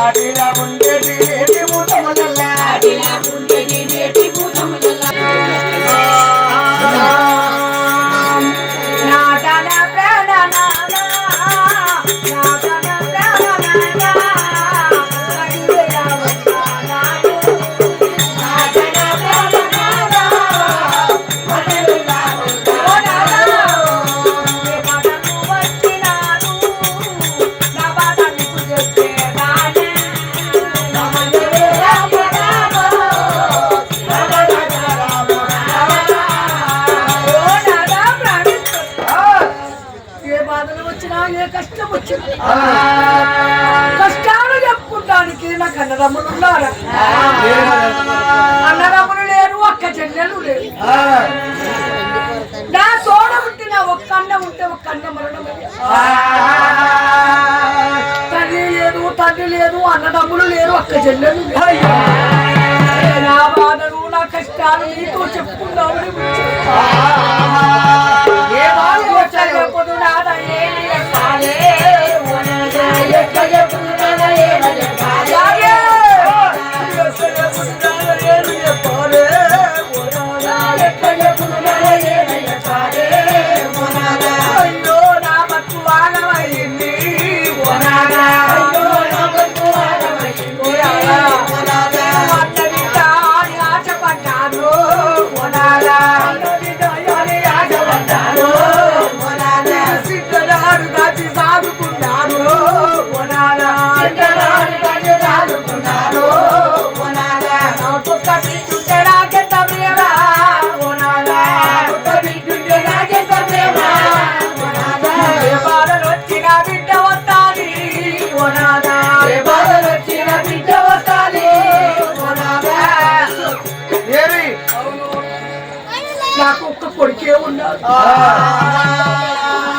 ఆడిలా ఉండేది కష్టాలు చెప్పుకుంటానికి నా కన్నదమ్ములు ఉన్నారు? అన్నదమ్ములు లేరు ఒక్క చెల్లెలు లేరు. నా తోడ పుట్టిన ఒక్క అన్న ఉంటే ఒక్క అన్న మరణం తల్లి లేదు తండ్రి లేదు అన్నదమ్ములు లేరు ఒక్క చెల్లెలు నా బాధలు నా కష్టాలు నీతో చెప్పుకుందామని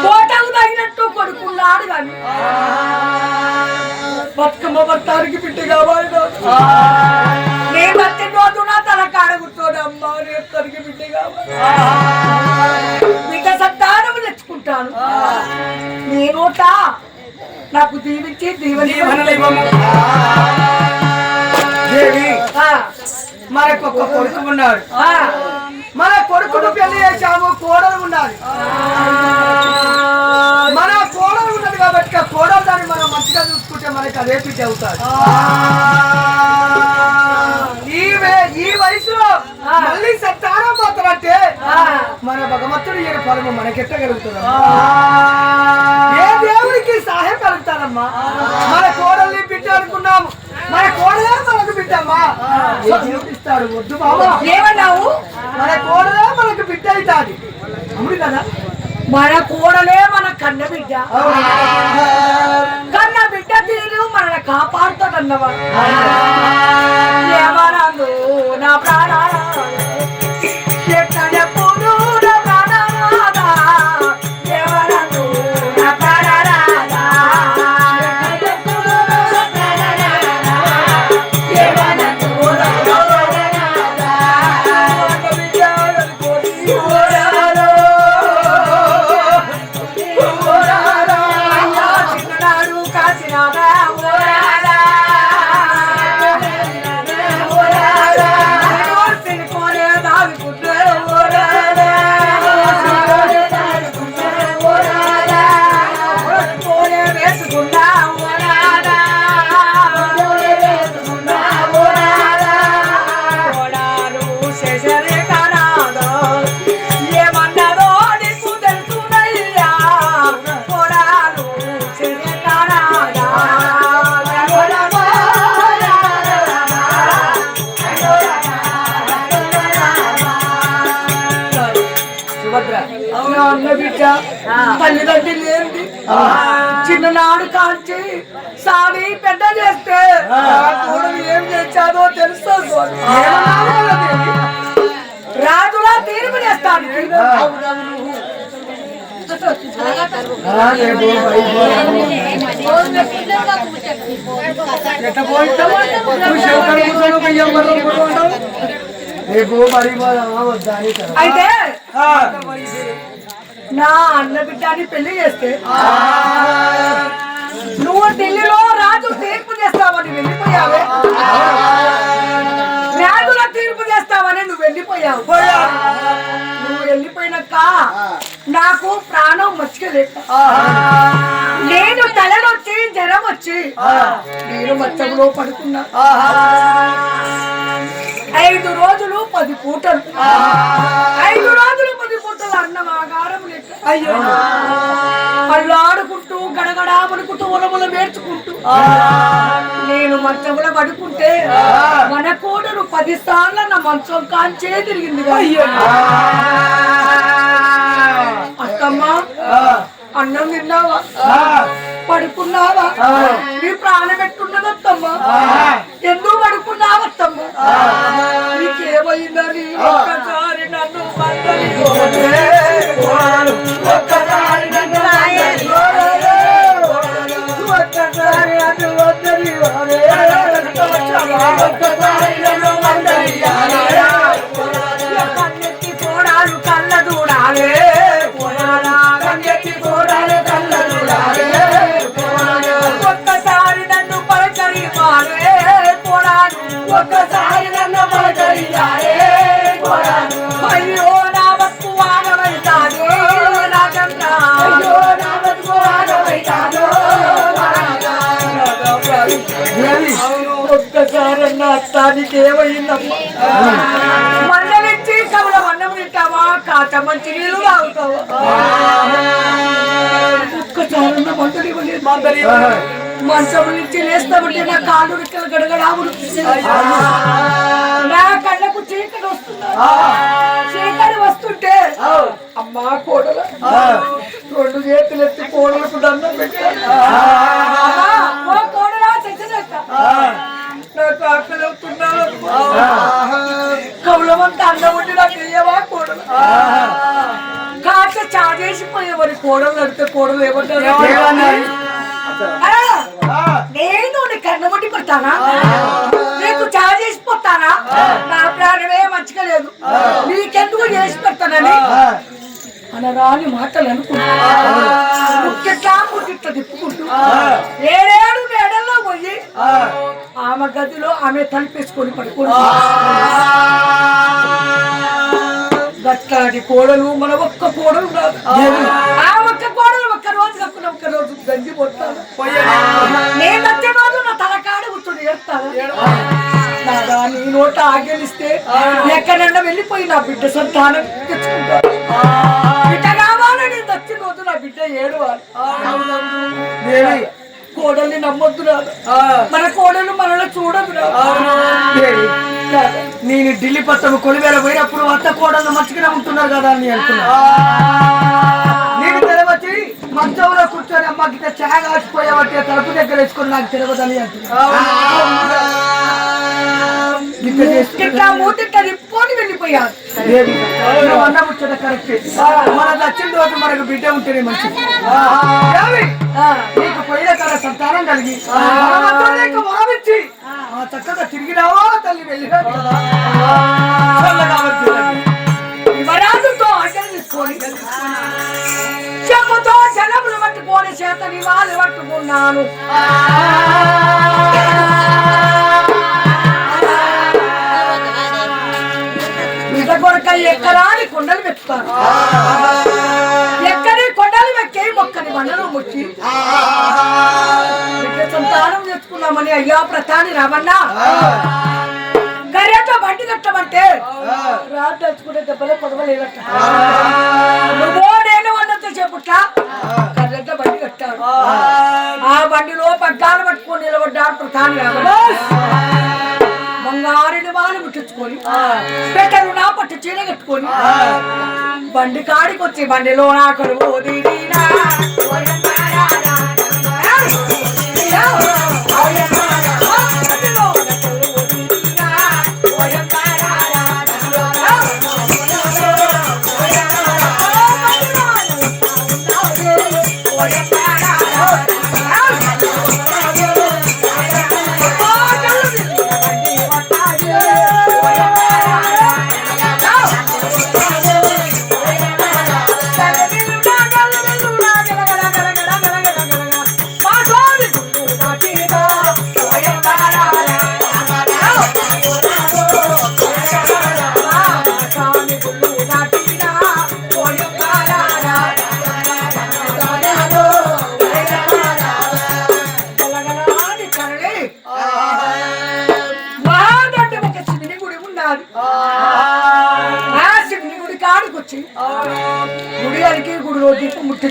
కోటకు తగినట్టు కొడుకున్నాడు కానీ బతుకమ్మ భర్తానికి బిడ్డ కావాలి. నీ బతి రోజు నా తల కాడ కూర్చోనమ్మా రేపు తనకి బిడ్డ కావాలి బిడ్డ సంతానం తెచ్చుకుంటాను. నీ నోట నాకు దీవించి దీవెన మనకొక కొడుకు ఉన్నాడు. మన కొడుకును పెళ్ళి చేశాము కోడలు ఉన్నది మన కోడలు ఉన్నది కాబట్టి కోడలు దాన్ని మనం మంచిగా చూసుకుంటే మనకి అదే పిచ్చి అవుతాడు. ఈ వయసులో మళ్ళీ సంతానం పోతారంటే. మన భగవంతుడు ఈయన ఫలము మనకెట్టగలుగుతుంది ఏ దేవుడికి సహాయం కలుగుతానమ్మా మన కోడల్ని బిడ్డ అనుకున్నాము. మన కోడలే మనకు బిడ్డమ్మా. ఇస్తాడు వద్దు బాబా. ఏమన్నావు మన కోడలే మనకు బిడ్డ అవుతాది. అవును కదా? మన కూడలే మన కన్న బిడ్డ. కన్న బిడ్డ తీరు మనల్ని కాపాడుతాడన్నవా సాని పెద్ద చేస్తే కోడలు ఏం చేశాదో తెలుసా? రాజులా తీర్పు చేస్తాను. అయితే. నా అన్న బిడ్డని పెళ్ళి చేస్తే నువ్వు ఢిల్లీలో రాజు తీర్పు చేస్తావని వెళ్ళిపోయావే. న్యాయుల తీర్పు చేస్తావని నువ్వు వెళ్ళిపోయావు. నువ్వు వెళ్ళిపోయినాక నాకు ప్రాణం మచ్చలేదు నేను తలనొచ్చి జ్వరం వచ్చి నేను మచ్చంలో పడుకున్నా. ఐదు రోజులు పది పూటలు. ఐదు రోజులు పది పూటలు అన్నం ఆగారం లెక్క. అయ్యో. గడగడామనుకుంటూ ఉలములు మేర్చుకుంటూ నేను మంచంలో పడుకుంటే మన కోడలు పది సార్లు నా మంచం కాంచే తిరిగింది అత్తమ్మా అన్నం తిన్నావా? పడుకున్నావా? నీ ప్రాణం ఎట్టున్నది అత్తమ్మా? ఎందుకు పడుకున్నావా అత్తమ్మా? నీకేమైందని ఒక్కసారి నన్ను ఒక్కసారి ఒక్కసారి నా అత్తానికి ఏమైందమ్మా? మండలిచ్చి కమల అన్నం తింటావా? కాచ మంచి నీళ్ళు తాగుతావా? ఒక్కసారి మందలి మందలి మంచం నుంచి లేస్తామంటే నా కాళ్ళు రెక్కలు గడగడాములు నా కళ్ళకు చీకటి వస్తున్నా చీకటి వస్తుంటే అమ్మా కోడల రెండు చేతులు ఎత్తి కోడలకు దండం పెట్టాను కోడలా చచ్చినట్ట నాకు ఆకలి అవుతున్నాను కవులమంతా అన్నం ఉండి నాకు ఇయ్యవా కోడలు కాస్త చాదేసిపోయేవారి కోడలు అడితే కోడలు ఏమంటారు నేను కన్నబట్టి పడతానా నీకు చాదేసిపోతానా నా ప్రాణమే మంచిగా లేదు నీకెందుకు చేసి పెడతానని? అనరాని మాటలు అనుకుంటా. ముక్కెట్లా ముక్కెట్లా తిప్పుకుంటూ. ఏడేడు ఆమె తలిపేసుకొని పడుకోండి గట్లాంటి కోడలు మన ఒక్క కోడలు కాదు ఆ. ఒక్క కోడలు ఒక్క రోజు కక్కున ఒక్క రోజు గంజి పొట్టాను నేను వచ్చే రోజు నా తలకాడ కూర్చొని ఏడతాను నాదా నీ నోట ఆగలిస్తే ఎక్కడన్నా వెళ్ళిపోయి నా బిడ్డ సంతానం తెచ్చుకుంటాను బిడ్డ కావాలని వచ్చిన రోజు నా బిడ్డ ఏడవాలి. కోడల్ని నమ్మొద్దు మన కోడలు మనలో చూడదు నేను ఢిల్లీ పట్టము కొలివేల పోయినప్పుడు అత్త కోడలు మంచిగానే ఉంటున్నారు కదా అని అనుకున్నా నీకు తెలవచ్చి మంచంలో కూర్చొని అమ్మకి చాయ్ కాసిపోయావట్టి తలుపు దగ్గర వేసుకొని నాకు తెలియదని అంటున్నా. దేవి నువ్వు అన్న ముచ్చట కరెక్ట్ మన దచ్చిన రోజు మనకు బిడ్డ ఉంటేనే మంచిది. నీకు పోయిన కాల సంతానం కలిగి చక్కగా తిరిగి రావా తల్లి వెళ్ళి. యువరాజుతో ఆజ్ఞలు తీసుకొని చెప్పుతో జలములు పట్టుకొని చేత నివాళి పట్టుకున్నాను. కొండలు ఎక్కడి కొండలు వెక్కే మొక్కని బండలు ముచ్చి సంతానం తెచ్చుకున్నామని అయ్యా ప్రతాని రామన్న. గరేతో బండి కట్టమంటే రాత్రి తెచ్చుకుంటే దెబ్బలో పొడవలేదట నువ్వో నేను అన్నంత చెప్పుట కర్రెంట బండి కట్టాడు. ఆ బండిలో పగ్గాలు పట్టుకొని నిలబడ్డాడు ప్రధాని రామన్న. బంగారుని వాళ్ళు ముట్టించుకొని పెట్టరు నా పట్టు చీర కట్టుకొని బండి కాడికి వచ్చి బండిలో నా కరువు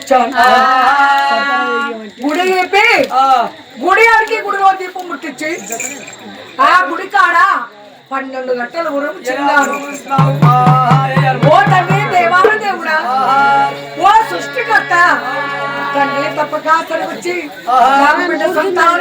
ముట్టించాను గుడి చెప్పి గుడి అడిగి గుడిలో దీపం ముట్టించి ఆ గుడి కాడ పన్నెండు గంటల గురం చిన్నాను ఓ తండ్రి దేవాల దేవుడా? ఓ సృష్టికర్త. తండ్రి తప్పక అక్కడికి వచ్చి సంతానం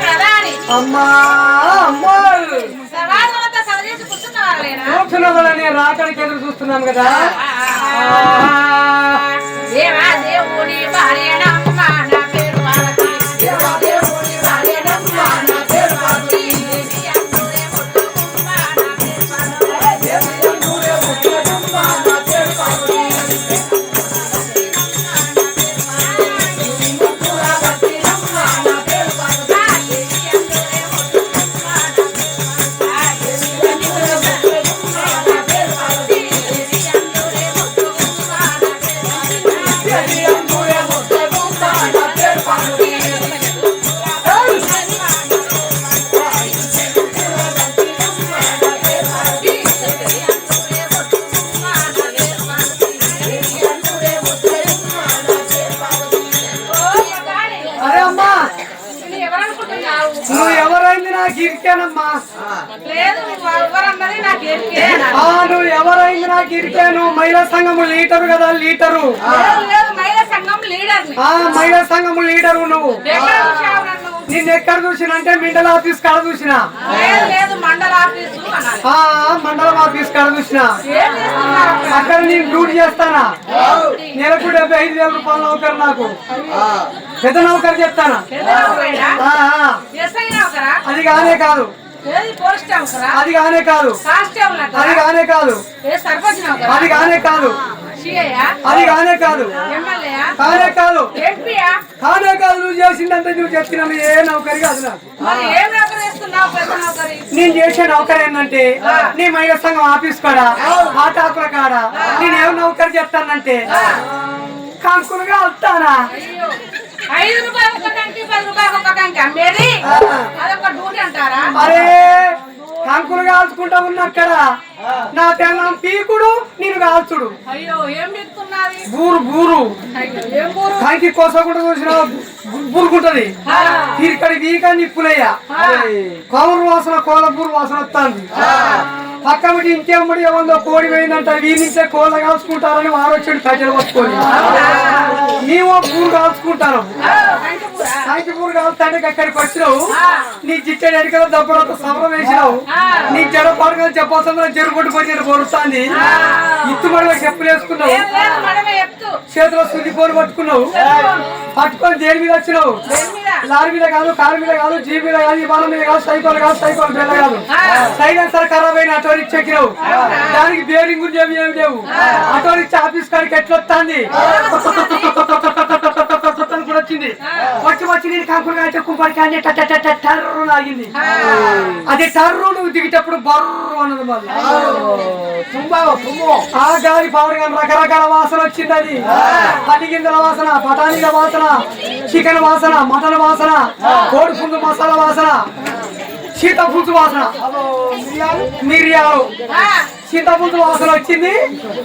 ప్రధాని అమ్మా అమ్మా. కూర్చున్నవాళ్ళని రాకడికి ఎదురు చూస్తున్నాం కదా. లేదు మహిళా సంఘం లీడర్ నువ్వు. నన్ను ఎక్కడ చూసిన అంటే మిండల ఆఫీస్ కాడ చూసిన. మండల ఆఫీసు అనాలి ఆ మండలం ఆఫీస్ కాడ చూసిన. అక్కడ? నేను డ్యూటీ చేస్తానా? నెలకు డెబ్బై ఐదు వేల రూపాయల నౌకరు నాకు. పెద్ద నౌకరు చెప్తానా? అది కానే కాదు. అది కానే కాదు. అది కానే కాదు. అది కానే కాదు. అది కానే కాదు. కానే కాదు. కానే కాదు నువ్వు చేసిందంటే నువ్వు చెప్తున్నావు ఏ నౌకరి కాదు నేను చేసే నౌకరి ఏంటంటే నీ మహిళా సంఘం ఆఫీస్ కాడ? ఆటాకుల కాడ? నేనేం నౌకరి చెప్తానంటే కంకులుగా వస్తానా? ఐదు రూపాయలు ఒక కంకి పది రూపాయలు ఒక కంకి అమ్మేది? అదొక డ్యూటీ అంటారా? అరే కంకులు కాల్చుకుంటా ఉన్న అక్కడ. నా పెళ్ళం పీకుడు నేను కాల్చుడు. అయ్యో ఏం బిగుతున్నది బూరు బూరు. ఏం కూర కంకి కోసకుండా చూసిన బురుకుంటది. ఇక్కడ వీక నిప్పులయ్య. కోమరు వాసన కోలపూరు వాసన వస్తుంది పక్కమిటి ఇంకేమడి ఏమందో కోడి పోయిందంట వీరి నుంచే కోళ్ళ కాల్చుకుంటారని వారొచ్చాడు కట్టెలు పట్టుకొని నీవో పూరు కాల్చుకుంటాను. కాంకి పూరు కాల్చుతానికి అక్కడికి వచ్చినావు? నీ చిట్టెడు ఎడికలో దెబ్బలతో సమరం వేసినావు. నీ జడ పడక చెప్పాల్సిన చెరుకొట్టు పోయి పొరుస్తుంది ఇత్తుమడిగా చెప్పులు వేసుకున్నావు. చేతిలో సుది పట్టుకున్నావు. పట్టుకొని దేని మీద వచ్చినావు? లారీ మీద కాదు కారు మీద కాదు జీప్ మీద కాదు విమానం మీద కాదు సైకిల్ కాదు సైకిల్ బెల్ల కాదు. సైలెన్సర్ ఖరాబ్ అయిన ఆటో రిక్షా ఎక్కినావు దానికి బేరింగ్ గురించి ఏమి లేవు ఆటో రిక్షా ఆఫీస్ కాడికి ఎట్లా వచ్చింది. వచ్చి వచ్చి నేను కంకులు కాల్చే కుంపడి కానీ టర్రు ఆగింది అది టర్రు నువ్వు దిగేటప్పుడు బర్రు అన్నది మళ్ళీ ఆ గాలి పవర్ కానీ రకరకాల వాసన వచ్చింది అది పది గింజల వాసన బఠానీల వాసన చికెన్ వాసన మటన్ వాసన కోడి పుంజు మసాలా వాసన సీతాఫుల్స్ వాసన. మిరియాలు? సీతాఫుల్స్ వాసన వచ్చింది.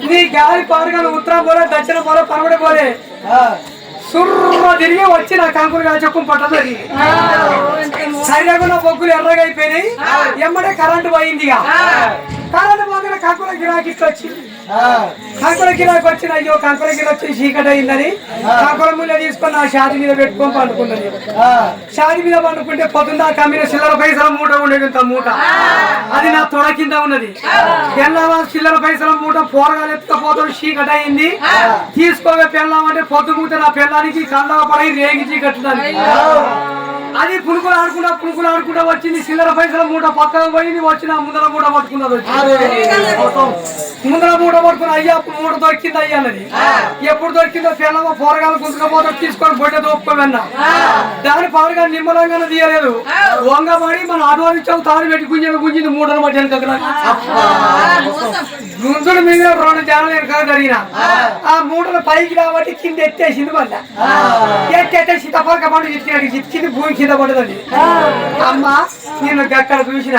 నీ గాలి పవర్ కానీ ఉత్తరం పోలే దక్షిణం పోలే పరమడి పోలే. సుర్ర తిరిగి వచ్చి నా కంకులు కాల్చొక్కు పట్టదు సరిగా బొగ్గులు ఎర్రగా అయిపోయినాయి. ఎమ్మడే కరెంటు పోయింది ఇక కరెంటు పోగానే కంకుల గిరాకీ ఇట్లా వచ్చింది. కంకుల గిరాకీ వచ్చిన అయ్యో కంకుల గిరాకీ వచ్చి చీకటి అయిందని కంకుల ముళ్ళ తీసుకొని ఆ షాది మీద పెట్టుకొని పండుకున్నది షాది మీద పండుకుంటే పొద్దున్న కమ్మిన చిల్లర పైసల మూట ఉండేది మూట. అది నా తొడ కింద ఉన్నది. పెళ్ళామా చిల్లర పైసల మూట పోరగాలు ఎత్తుకపోతాడు చీకటి అయింది. తీసుకోవే పెళ్ళామంటే పొద్దుమూత నా పెళ్ళానికి కళ్ళ పడి రేగి చీకట్టున్నది అది పులుకులు ఆడుకుంటా పులుకులు ఆడుకుంటా వచ్చింది. చిల్లర పైసల మూట పక్కన పోయింది వచ్చిన ముందర మూట పట్టుకున్నది. ముందర మూట పట్టుకుని అయ్యా మూట దొరికింది అయ్యా అన్నది. ఎప్పుడు దొరికిందో పిల్లమ్మ పోరగాలు గుంజుకపోతే తీసుకొని బొడ్డ దోపుకోమన్నా దాని పాడుగా నిమ్మలంగానే తీయలేదు. వంగబడి మన ఆటోనిచ్చావు తాడు పెట్టి గుంజి గుంజింది మూటను బట్టి వెనక గుంజుడు మీద రెండు జానాలు వెనక జరిగిన. ఆ. మూటలు పైకి రాబట్టి కింద ఎత్తేసింది మళ్ళా ఎత్తేసి తప్పక పండు చిత్తినాడు చిత్తింది భూమి కింద పడ్డదండి అమ్మ నేను అక్కడ చూసిన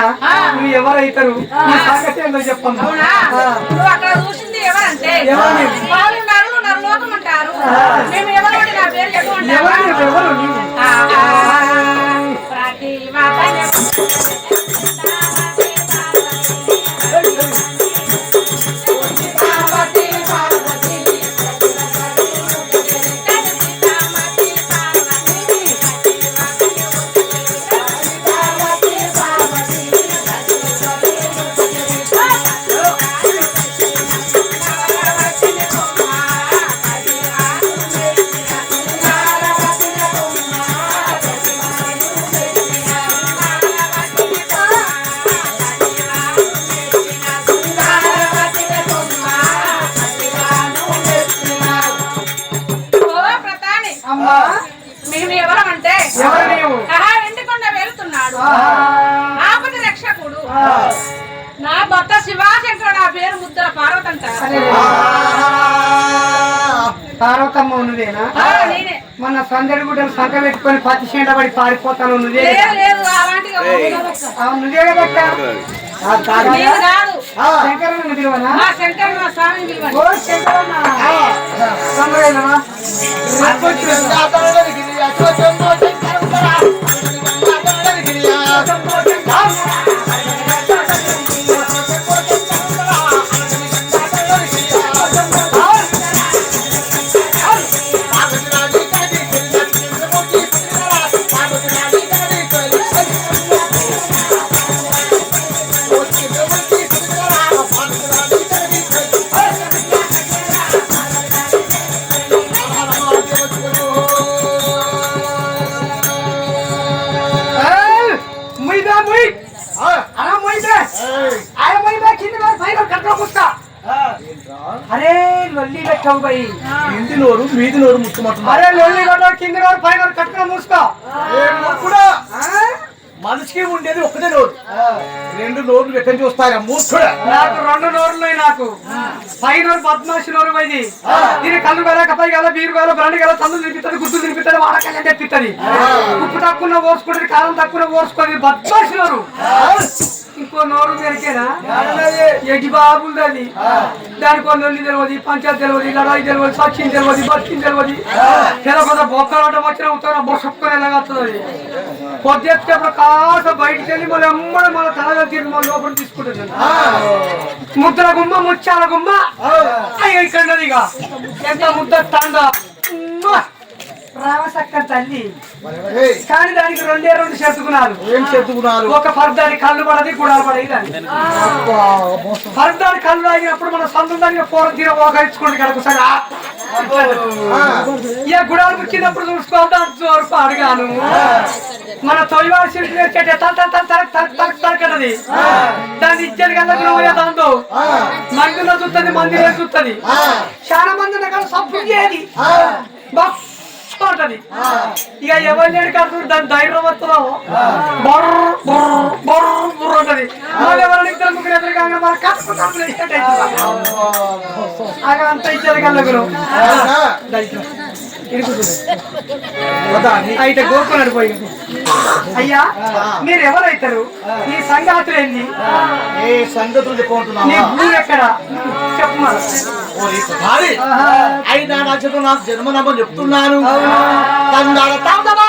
నువ్వు ఎవరైతారు? నీ సంగతి ఏందో చెప్పమ్మా. అవునా? నువ్వు అక్కడ చూసింది ఎవరంటే? వాళ్ళు నరులు నరలోకం అంటారు మేము ఎవరు ఉన్నదేనా? ఆ, నేనే. మన సందడి గుడ్డలు సంక పెట్టుకొని పత్తి చేండ పడి పారిపోతాను కదక్క శంకరన్న పిలువనా? మా శంకర్ మా స్వామి. అరే లొల్లి పెట్టావు బై. ఇంటి నోరు మీది నోరు ముట్టుమంటున్నారు అరే లొల్లి పెట్టావు కింద పైన మూసుకో. కూడా మనిషికి ఉండేది ఒకటే నోరు. రెండు నోర్లు ఎక్కడి చూస్తారా మూర్ఖుడా. నాకు రెండు నోరులు నాకు. పై నోరు పద్మాసి నోరు పోయింది. దీని కళ్ళు వేల పై గల బీరు వేల బ్రాండ్ గల తల్లు తినిపిస్తుంది గుడ్డు తినిపిస్తుంది వాడకాయ తెప్పిస్తుంది ఉప్పు తక్కువ పోసుకుంటుంది కారం తక్కువ పోసుకుంటుంది బద్మాసి నోరు. ఇంకో నోరు ఎగి బాబుంది అది దానికి నొల్లి తెలియదు పంచాయతీ తెలియదు లడాయి తెలియదు సాక్షి తెలియదు బతికి తెలియదు. తెలవదు బొక్కలాటం వచ్చిన ఉత్తరం బొసక్కుని ఎలాగొస్తుంది పొద్దుప్పుడు కాస్త బయటికి వెళ్ళి మళ్ళీ అమ్మడి మళ్ళీ తలగా తీరు మళ్ళీ లోపల తీసుకుంటుంది. ముద్దల గుమ్మ ముచ్చాల గుమ్మ. ఇక్కడ ఎంత ముద్ద తండ. రామసక్క తల్లి. కానీ దానికి రెండే రెండు చెప్పుకున్నారు ఏం చెప్పుకున్నారు ఒక పర్దాని కళ్ళు పడది గుడాలు పడేది పర్దాని కళ్ళు తాగినప్పుడు మన సొంతం దానికి పూర తీర ఓకరించుకోండి కనుక సగా ఇక గుడాలు పుచ్చినప్పుడు అంత వరకు అడిగాను మన తొలివాసి తరకటది దాన్ని ఇచ్చేది కల్లా దాంతో. మందులో చూస్తుంది మందిలో చూస్తుంది చాలా మంది నాకు సబ్బు చేయది ఇక ఎవరు కాదు దాని ధైర్యం వస్తున్నావు బొర్ర బొర్ర బొర్ర బొర్ర అంటది. మళ్ళీ ఎవరైనా ఇద్దరు ముగ్గురు ఎదురు కాగా మన కట్టుకుంటాం అలా అంత ఇచ్చారు కళ్ళగురు అయితే గోకున్నాడు పోయి అయ్యా మీరు ఎవరైతారు? నీ సంగాతులు ఏంది ఏ సంగతులు నీ చెప్పుకుంటున్నావా భూమి ఎక్కడ? ఈ భారీ. అయినా నాకు జన్మనమ్మని చెప్తున్నాను. తందాల తందన